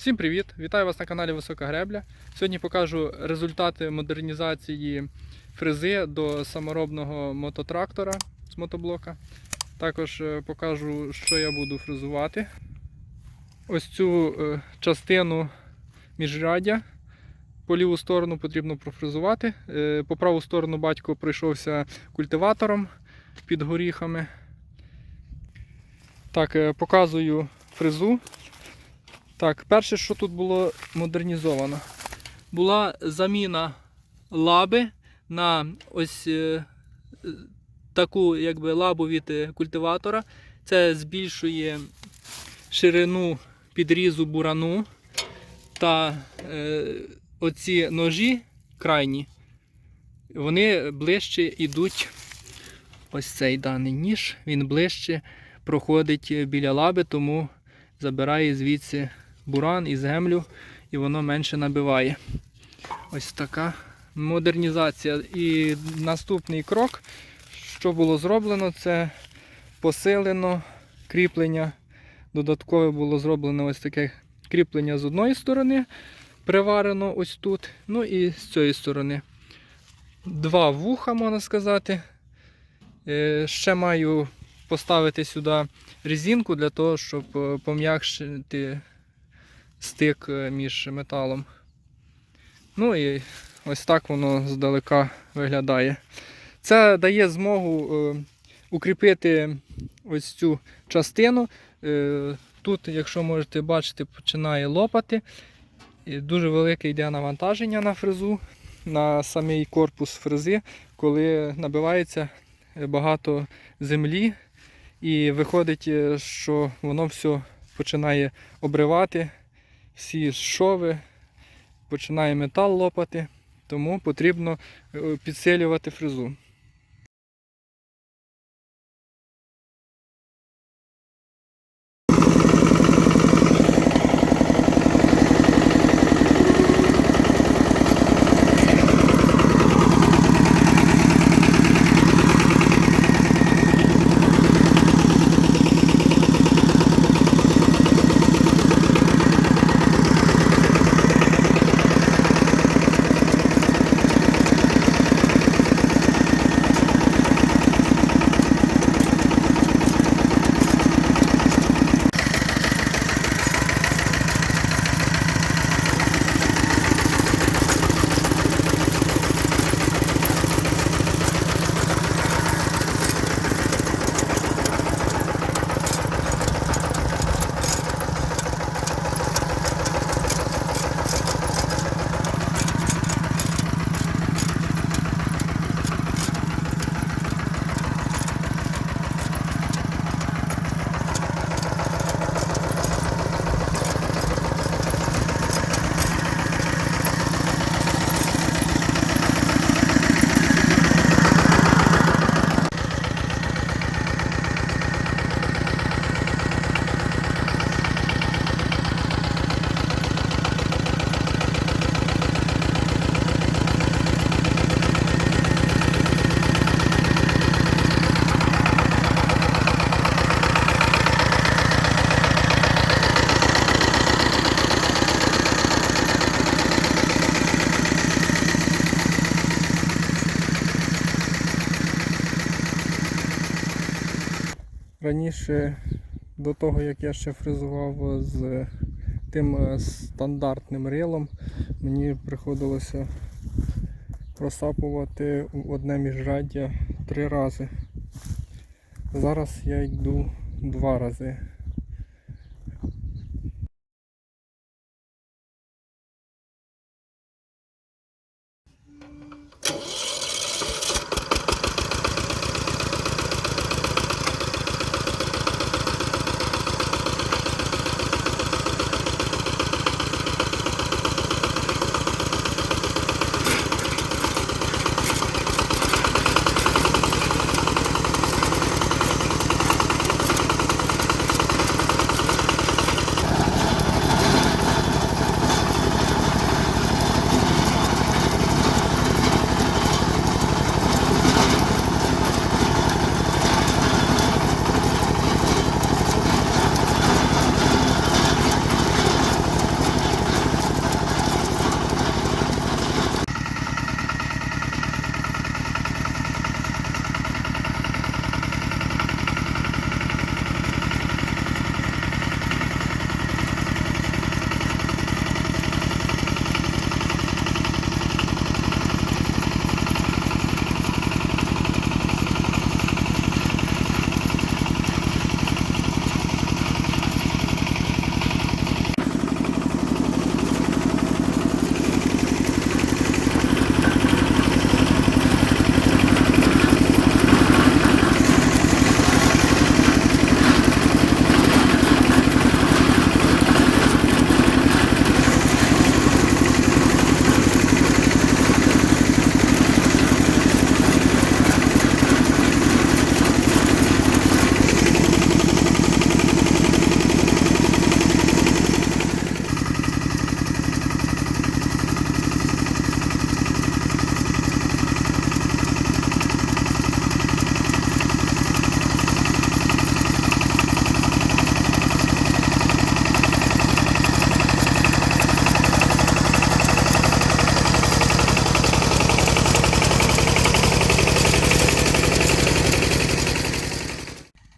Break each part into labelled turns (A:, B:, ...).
A: Всім привіт! Вітаю вас на каналі Висока Гребля. Сьогодні покажу результати модернізації фрези до саморобного мототрактора з мотоблока. Також е, покажу, що я буду фрезувати. Ось цю е, частину міжряддя по ліву сторону потрібно профрезувати. Е, По праву сторону батько пройшовся культиватором під горіхами. Так, показую фрезу. Так, перше, що тут було модернізовано, була заміна лаби на ось е, е, таку якби, лабу від е, культиватора. Це збільшує ширину підрізу бурану та е, оці ножі крайні, вони ближче йдуть. Ось цей даний ніж, він ближче проходить біля лаби, тому забирає звідси буран і землю, і воно менше набиває. Ось така модернізація. І наступний крок, що було зроблено, це посилено кріплення. Додаткове було зроблено ось таке кріплення з одної сторони, приварено ось тут, ну і з цієї сторони. Два вуха, можна сказати. Е, Ще маю поставити сюди резинку для того, щоб е, пом'якшити стик е, між металом. Ну і ось так воно здалека виглядає. Це дає змогу е, укріпити ось цю частину. Е, Тут, якщо можете бачити, починає лопати. І дуже велике йде навантаження на фрезу, на самий корпус фрези, коли набивається багато землі. І виходить, що воно все починає обривати, всі шови, починає метал лопати, тому потрібно е, підсилювати фрезу. Раніше, до того як я ще фрезував з тим е, стандартним рилом, мені приходилося просапувати одне міжраддя три рази. Зараз я йду два рази.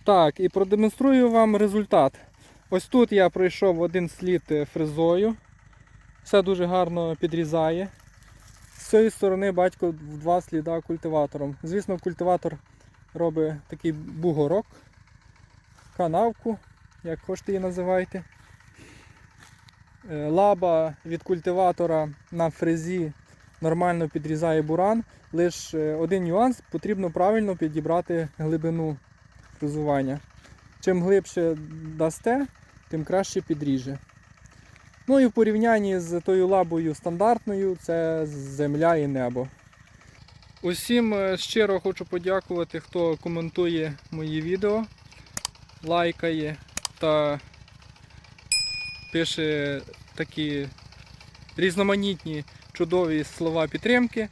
A: Так, і продемонструю вам результат. Ось тут я пройшов один слід е, фрезою. Все дуже гарно підрізає. З цієї сторони батько в два сліда культиватором. Звісно, культиватор робить такий бугорок, канавку, як хочете її називайте. Е, Лаба від культиватора на фрезі нормально підрізає буран. Лише один нюанс, потрібно правильно підібрати глибину фрезування. Чим глибше дасте, тим краще підріже. Ну і в порівнянні з тою лабою стандартною це земля і небо. Усім е, щиро хочу подякувати, хто коментує мої відео, лайкає та пише такі різноманітні чудові слова підтримки.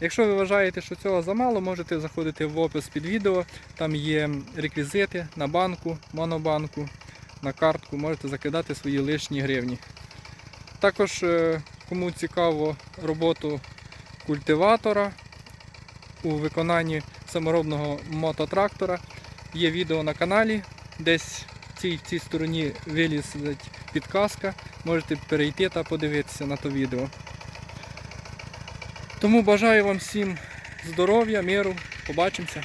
A: Якщо ви вважаєте, що цього замало, можете заходити в опис під відео. Там є реквізити на банку, монобанку, на картку, можете закидати свої лишні гривні. Також, е, кому цікаво роботу культиватора у виконанні саморобного мототрактора, є відео на каналі. Десь в цій, цій стороні вилізить підказка. Можете перейти та подивитися на то відео. Тому бажаю вам всім здоров'я, миру. Побачимося.